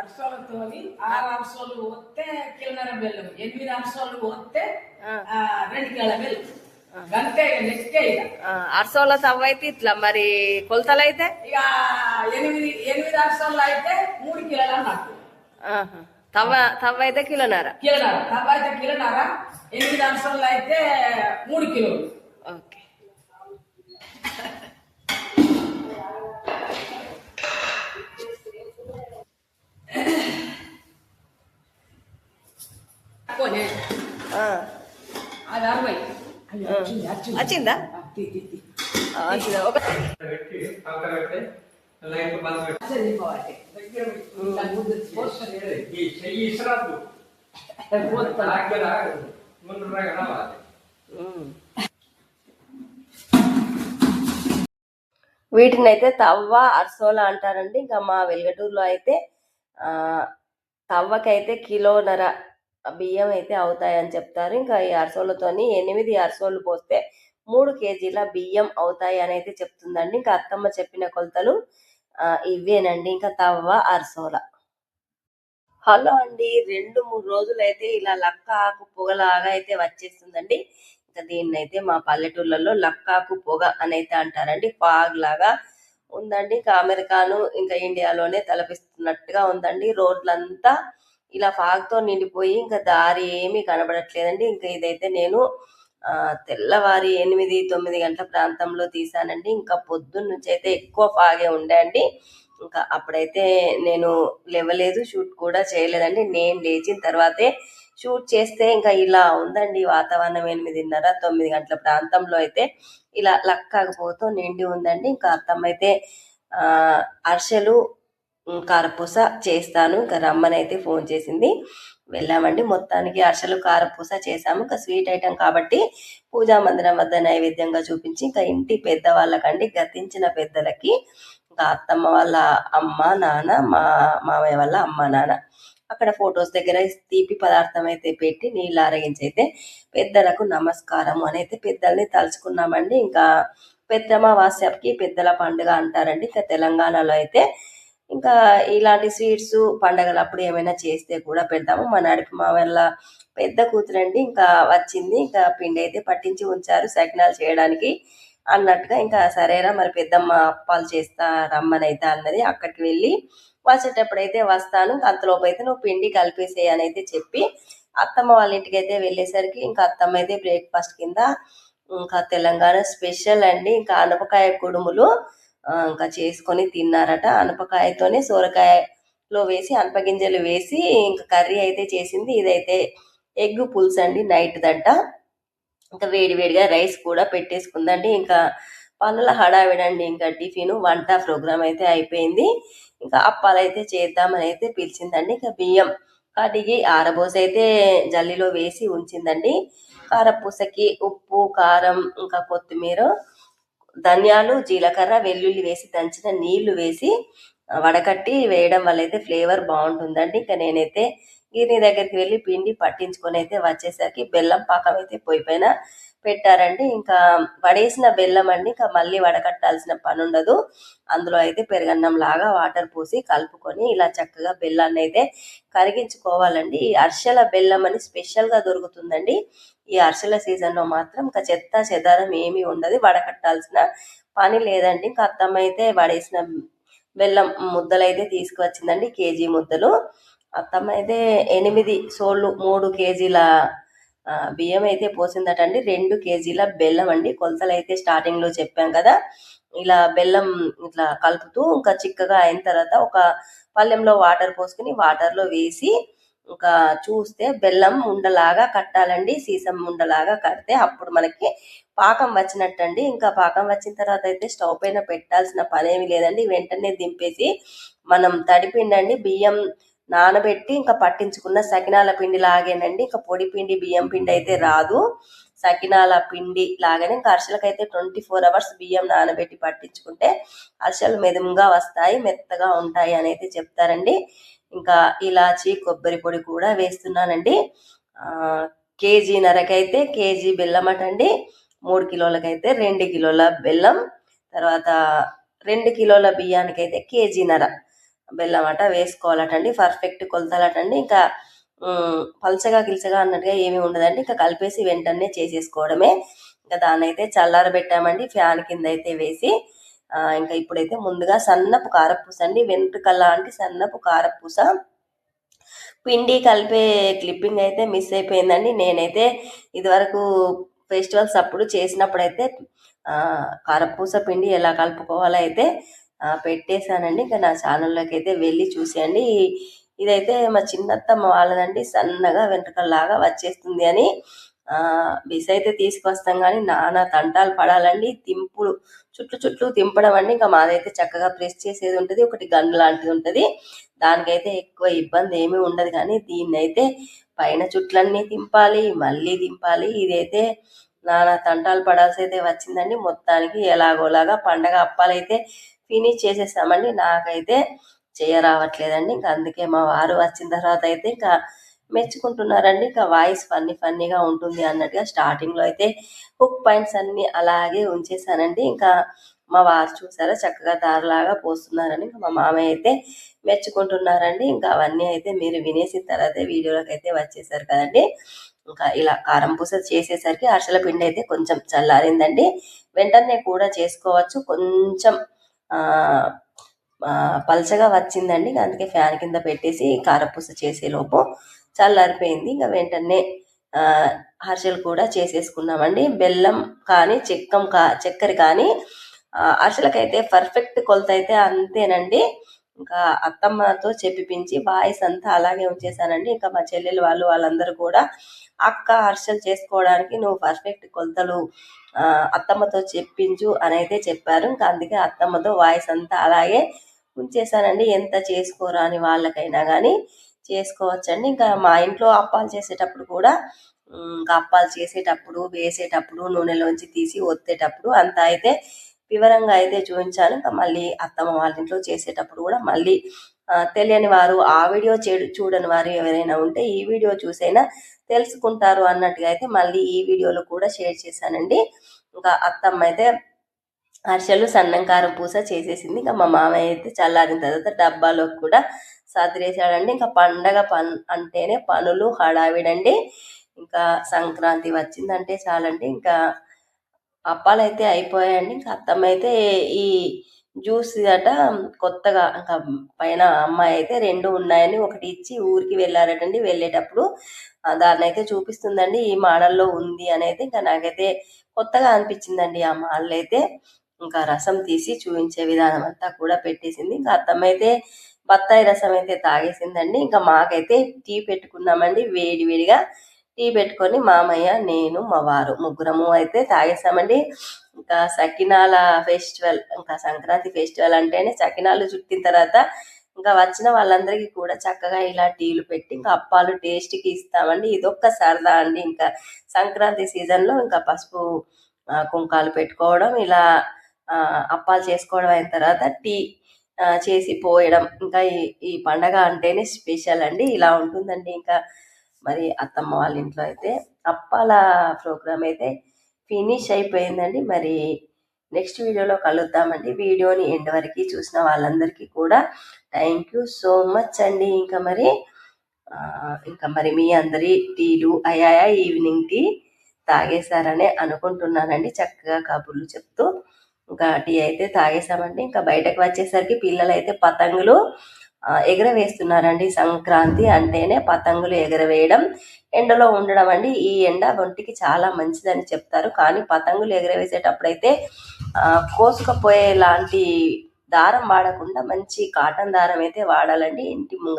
అరసోలతోని ఆరు అరసోలు వస్తే కిలోన్నర బెల్లం ఎనిమిది అరసోలు వస్తే ఆ. ఆ, రెండు కిలోల బెల్లం. ఆ, అరసోల తవ్వ అయితే ఇట్లా మరి కొలతలు అయితే ఇక ఎనిమిది ఎనిమిది అరసోలు అయితే మూడు కిలోలు అన్నట్టు. తవ్వ తవ్వ అయితే కిలోన్నర? తప్ప అయితే కిలోన్నర ఎనిమిది అరసోలు అయితే మూడు కిలోలు. ఓకే తక్కువనే ఆ. అది అరవై అయ్యో, వచ్చింది, వచ్చింది. వచ్చిందా ఆ, తీ, తీ, తీ. ఆ, వచ్చిందా? ఒక పెట్టి పక్కన పెట్టి లైట్ బంద్ పెట్టి వచ్చింది పోవాలి. దగ్గర పెట్టి ఇలా ముందు పోస్తుంది. ఈ చెయ్యి ఇసరాదు పోతుంది. దగ్గర ముందు రావాలి. ఉమ్. వీటిని అయితే తవ్వ అర్సోల అంటారండి. ఇంకా మా వెల్గటూరులో అయితే ఆ, తవ్వకైతే కిలోన్నర బియ్యం అయితే అవుతాయని చెప్తారు. ఇంకా ఈ అరసోలతోని ఎనిమిది అరసోలు పోస్తే మూడు కేజీల బియ్యం అవుతాయి అని అయితే చెప్తుందండి. ఇంకా అత్తమ్మ చెప్పిన కొలతలు ఇవేనండి ఇంకా తవ్వ అరసోల. హలో అండి. రెండు మూడు రోజులు అయితే ఇలా లక్క ఆకు పొగలాగా అయితే వచ్చేస్తుందండి. ఇంకా దీన్ని అయితే మా పల్లెటూర్లలో లక్కాకు పొగ అని అయితే అంటారండి. ఫాగ్ లాగా ఉందండి. ఇంకా అమెరికాను ఇంకా ఇండియాలోనే తలపిస్తున్నట్టుగా ఉందండి. రోడ్లంతా ఇలా ఫాగ్తో నిండిపోయి ఇంకా దారి ఏమీ కనబడట్లేదండి. ఇంకా ఇదైతే నేను ఆ, తెల్లవారి ఎనిమిది తొమ్మిది గంటల ప్రాంతంలో తీసానండి ఇంకా పొద్దున్న నుంచి అయితే ఎక్కువ ఫాగే ఉండే అండి. ఇంకా అప్పుడైతే నేను లేవలేదు షూట్ కూడా చేయలేదండి. నేను లేచిన తర్వాతే షూట్ చేస్తే ఇంకా ఇలా ఉందండి వాతావరణం ఎనిమిదిన్నర తొమ్మిది గంటల ప్రాంతంలో అయితే ఇలా లక్కాకపోతూ నిండి ఉందండి. ఇంకా అర్థమైతే ఆ అరిసెలు కారపూస చేస్తాను. ఇంకా రమ్మని అయితే ఫోన్ చేసింది. వెళ్ళామండి. మొత్తానికి అరిసెలు కారపూస చేసాము. ఇంకా స్వీట్ ఐటెం కాబట్టి పూజా మందిరం వద్ద నైవేద్యంగా చూపించి ఇంకా ఇంటి పెద్దవాళ్ళకండి గతించిన పెద్దలకి ఇంకా అత్తమ్మ వాళ్ళ అమ్మ నాన్న మా మామయ్య వాళ్ళ అమ్మ నాన్న. అక్కడ ఫొటోస్ దగ్గర తీపి పదార్థం అయితే పెట్టి నీళ్ళు ఆరగించి అయితే పెద్దలకు నమస్కారం అని అయితే పెద్దల్ని తలుచుకున్నామండి. ఇంకా పెద్దమావాస్యకి పెద్దల పండుగ అంటారండి. ఇంకా తెలంగాణలో అయితే ఇంకా ఇలాంటి స్వీట్స్ పండగలప్పుడు ఏమైనా చేస్తే కూడా పెడతాము. మా నడిపి మా వల్ల పెద్ద కూతురండి. ఇంకా వచ్చింది. ఇంకా పిండి అయితే పట్టించి ఉంచారు సకినాలు చేయడానికి అన్నట్టుగా. ఇంకా సరేరా మరి పెద్దమ్మ అప్పాలు చేస్తా రమ్మని అయితే అన్నది. అక్కడికి వెళ్ళి వచ్చేటప్పుడైతే వస్తాను. అంతలోపు అయితే నువ్వు పిండి కలిపేసేయని అయితే చెప్పి అత్తమ్మ వాళ్ళ ఇంటికి అయితే వెళ్ళేసరికి ఇంకా అత్తమ్మ అయితే బ్రేక్ఫాస్ట్ కింద ఇంకా తెలంగాణ స్పెషల్ అండి. ఇంకా అనపకాయ కుడుములు ఇంకా చేసుకొని తిన్నారట. అనపకాయతోనే సోరకాయలో వేసి అనపగింజలు వేసి ఇంకా కర్రీ అయితే చేసింది. ఇదైతే ఎగ్ పులుసు అండి నైట్ దట్ట ఇంకా వేడి వేడిగా రైస్ కూడా పెట్టేసుకుందండి. ఇంకా పనుల హడావిడండి. ఇంకా టిఫిన్ వంట ప్రోగ్రామ్ అయితే అయిపోయింది. ఇంకా అప్పాలు అయితే చేద్దామని అయితే పిలిచిందండి. ఇంకా బియ్యం కడిగి ఆరబోస అయితే జల్లిలో వేసి ఉంచిందండి. కారపూసకి ఉప్పు కారం ఇంకా కొత్తిమీర ధనియాలు జీలకర్ర వెల్లుల్లి వేసి దంచిన నీళ్ళు వేసి వడకట్టి వేయడం వల్ల అయితే ఫ్లేవర్ బాగుంటుందండి. ఇంకా నేనైతే గిరిని దగ్గరికి వెళ్ళి పిండి పట్టించుకొని అయితే వచ్చేసరికి బెల్లం పాకం అయితే పోయిపోయినా పెట్టారండి. ఇంకా వడేసిన బెల్లం అండి. ఇంకా మళ్ళీ వడకట్టాల్సిన పని ఉండదు అందులో అయితే పెరగన్నం లాగా వాటర్ పోసి కలుపుకొని ఇలా చక్కగా బెల్లాన్ని అయితే కరిగించుకోవాలండి. ఈ అరిసెల బెల్లం అని స్పెషల్గా దొరుకుతుందండి. ఈ అరిసెల సీజన్లో మాత్రం ఇంకా చెత్త చెదారం ఏమీ ఉండదు. వడకట్టాల్సిన పని లేదండి. ఇంకా అత్తమ్మ అయితే వడేసిన బెల్లం ముద్దలు అయితే తీసుకువచ్చిందండి. కేజీ ముద్దలు. అత్తమ్మ అయితే ఎనిమిది సోళ్ళు మూడు కేజీల బియ్యం అయితే పోసిందట అండి రెండు కేజీల బెల్లం అండి. కొలతలు అయితే స్టార్టింగ్లో చెప్పాం కదా. ఇలా బెల్లం ఇట్లా కలుపుతూ ఇంకా చిక్కగా అయిన తర్వాత ఒక పళ్ళెంలో వాటర్ పోసుకుని వాటర్లో వేసి ఇంకా చూస్తే బెల్లం ఉండలాగా కట్టాలండి. సీసం ఉండలాగా కడితే అప్పుడు మనకి పాకం వచ్చినట్టండి. ఇంకా పాకం వచ్చిన తర్వాత అయితే స్టవ్ పైన పెట్టాల్సిన పని లేదండి. వెంటనే దింపేసి మనం తడిపిండండి. బియ్యం నానబెట్టి ఇంకా పట్టించుకున్న సకినాల పిండి లాగేనండి. ఇంకా పొడి పిండి బియ్యం పిండి అయితే రాదు. సకినాల పిండి లాగానే ఇంకా అరిసెలకు అయితే ట్వంటీ ఫోర్ అవర్స్ బియ్యం నానబెట్టి పట్టించుకుంటే అరిసెలు మెదుముగా వస్తాయి మెత్తగా ఉంటాయి అని అయితే చెప్తారండి. ఇంకా ఇలాచి కొబ్బరి పొడి కూడా వేస్తున్నానండి. ఆ, కేజీ నరకైతే కేజీ బెల్లం అటండి. మూడు కిలోలకైతే రెండు కిలోల బెల్లం. తర్వాత రెండు కిలోల బియ్యానికైతే కేజీ నర. బెల్లం అట వేసుకోవాలటండి పర్ఫెక్ట్ కొలతలటండి. ఇంకా పలుచగా గిల్చగా అన్నట్టుగా ఏమీ ఉండదండి. ఇంకా కలిపేసి వెంటనే చేసేసుకోవడమే. ఇంకా దాన్ని అయితే చల్లారబెట్టామండి ఫ్యాన్ కింద అయితే వేసి ఇంకా ఇప్పుడైతే ముందుగా సన్నపు కారపూస అండి వెంట్రుకల లాంటి సన్నపు కారపూస. పిండి కలిపే క్లిప్పింగ్ అయితే మిస్ అయిపోయిందండి. నేనైతే ఇదివరకు ఫెస్టివల్స్ అప్పుడు చేసినప్పుడు అయితే కారపూస పిండి ఎలా కలుపుకోవాలో అయితే పెట్టేశానండి. ఇంకా నా ఛానల్లోకి అయితే వెళ్ళి చూసేయండి. ఇదైతే మా చిన్నత్తమ్మ వాళ్ళదండి. సన్నగా వెంట్రుకల్లాగా వచ్చేస్తుంది అని బిస్ అయితే తీసుకొస్తాం కానీ నానా తంటాలు పడాలండి. తింపులు చుట్లు చుట్లు తింపడం అండి. ఇంకా మాదైతే చక్కగా ప్రెస్ చేసేది ఉంటుంది. ఒకటి గన్ లాంటిది ఉంటుంది. దానికైతే ఎక్కువ ఇబ్బంది ఏమీ ఉండదు కానీ దీన్ని అయితే పైన చుట్లన్నీ తింపాలి మళ్ళీ దింపాలి. ఇదైతే నానా తంటాలు పడాల్సి అయితే వచ్చిందండి. మొత్తానికి ఎలాగోలాగా పండగ అప్పాలైతే ఫినిష్ చేసేసామండి. నాకైతే చేయరావట్లేదండి. ఇంకా అందుకే మా వారు వచ్చిన తర్వాత అయితే ఇంకా మెచ్చుకుంటున్నారండి. ఇంకా వాయిస్ ఫన్నీ ఫన్నీగా ఉంటుంది అన్నట్టుగా స్టార్టింగ్లో అయితే హుక్ పాయింట్స్ అన్ని అలాగే ఉంచేసానండి. ఇంకా మా వారు చూసారా చక్కగా దారిలాగా పోస్తున్నారని ఇంకా మా మామయ్య అయితే మెచ్చుకుంటున్నారండి. ఇంకా అవన్నీ అయితే మీరు వినేసిన తర్వాత వీడియోలోకి అయితే వచ్చేసారు కదండి. ఇలా కారం పూస చేసేసరికి అరిసెల పిండి అయితే కొంచెం చల్లారిందండి. వెంటనే కూడా చేసుకోవచ్చు. కొంచెం పలచగా వచ్చిందండి. అందుకే ఫ్యాన్ కింద పెట్టేసి కారపూస చేసేలోపు చల్లారిపోయింది. ఇంకా వెంటనే అరిసెలు కూడా చేసేసుకున్నామండి. బెల్లం కానీ చెక్కం కా చక్కెర కానీ అరిసెలకైతే పర్ఫెక్ట్ కొలత అయితే అంతేనండి. ఇంకా అత్తమ్మతో చెప్పిపించి వాయిస్ అంతా అలాగే ఉంచేసానండి ఇంకా మా చెల్లెలు వాళ్ళు వాళ్ళందరూ కూడా అక్క హర్షలు చేసుకోవడానికి నువ్వు పర్ఫెక్ట్ కొలతలు అత్తమ్మతో చెప్పించు అని అయితే చెప్పారు. ఇంకా అందుకే అత్తమ్మతో వాయిస్ అంతా అలాగే ఉంచేసానండి ఎంత చేసుకోరాని వాళ్ళకైనా కానీ చేసుకోవచ్చండి. ఇంకా మా ఇంట్లో అప్పాలు చేసేటప్పుడు కూడా ఇంకా అప్పాలు చేసేటప్పుడు వేసేటప్పుడు నూనెలోంచి తీసి ఒత్తేటప్పుడు అంతా అయితే వివరంగా అయితే చూపించాను ఇంకా మళ్ళీ అత్తమ్మ వాళ్ళ ఇంట్లో చేసేటప్పుడు కూడా మళ్ళీ తెలియని వారు ఆ వీడియో చెడు చూడని వారు ఎవరైనా ఉంటే ఈ వీడియో చూసైనా తెలుసుకుంటారు అన్నట్టుగా అయితే మళ్ళీ ఈ వీడియోలో కూడా షేర్ చేశానండి. ఇంకా అత్తమ్మ అయితే అరిసెలు సన్నంకారం పూస చేసేసింది. ఇంకా మా మామయ్య అయితే చల్లారిన తర్వాత డబ్బాలోకి కూడా సదిరేసాడండి ఇంకా పండగ పన్ అంటేనే పనులు హడావిడండి. ఇంకా సంక్రాంతి వచ్చిందంటే చాలండి. ఇంకా అప్పాలు అయితే అయిపోయాయండి. ఇంకా అత్తమ్మ అయితే ఈ జ్యూస్ అట కొత్తగా ఇంకా పైన అమ్మాయి అయితే రెండు ఉన్నాయని ఒకటి ఇచ్చి ఊరికి వెళ్ళారటండి. వెళ్ళేటప్పుడు దాన్ని అయితే చూపిస్తుందండి. ఈ మోడల్లో ఉంది అనేది ఇంకా నాకైతే కొత్తగా అనిపించిందండి. ఆ మోడల్ అయితే ఇంకా రసం తీసి చూపించే విధానం అంతా కూడా పెట్టేసింది. ఇంకా అత్తమ్మ అయితే బత్తాయి రసం అయితే తాగేసిందండి. ఇంకా మాకైతే టీ పెట్టుకున్నామండి వేడి వేడిగా. టీ పెట్టుకొని మామయ్య నేను మా వారు ముగ్గురము అయితే తాగేసామండి. ఇంకా సకినాల ఫెస్టివల్ ఇంకా సంక్రాంతి ఫెస్టివల్ అంటేనే సకినాలు చుట్టిన తర్వాత ఇంకా వచ్చిన వాళ్ళందరికీ కూడా చక్కగా ఇలా టీలు పెట్టి ఇంకా అప్పాలు టేస్ట్కి ఇస్తామండి. ఇదొక్క సరదా అండి. ఇంకా సంక్రాంతి సీజన్లో ఇంకా పసుపు కుంకాలు పెట్టుకోవడం ఇలా ఆ, అప్పాలు చేసుకోవడం అయిన తర్వాత టీ చేసి పోయడం. ఇంకా ఈ ఈ పండగ అంటేనే స్పెషల్ అండి. ఇలా ఉంటుందండి. ఇంకా మరి అత్తమ్మ వాళ్ళ ఇంట్లో అయితే అప్పాల ప్రోగ్రామ్ అయితే ఫినిష్ అయిపోయిందండి. మరి నెక్స్ట్ వీడియోలో కలుద్దామండి. వీడియోని ఎండ్ వరకు చూసిన వాళ్ళందరికీ కూడా థ్యాంక్ యూ సో మచ్ అండి. ఇంకా మరి ఇంకా మరి మీ అందరి టీలు అయ్యాయా ఈవినింగ్ టీ తాగేశారనే అనుకుంటున్నానండి. చక్కగా కబుర్లు చెప్తూ ఇంకా టీ అయితే తాగేసామండి ఇంకా బయటకు వచ్చేసరికి పిల్లలు అయితే పతంగులు ఎగరవేస్తున్నారండి. సంక్రాంతి అంటేనే పతంగులు ఎగరవేయడం ఎండలో ఉండడం అండి. ఈ ఎండ ఒంటికి చాలా మంచిదని చెప్తారు. కానీ పతంగులు ఎగరవేసేటప్పుడైతే ఆ, కోసుకపోయే లాంటి దారం వాడకుండా మంచి కాటన్ దారం అయితే వాడాలండి. ఇంటి ముంగ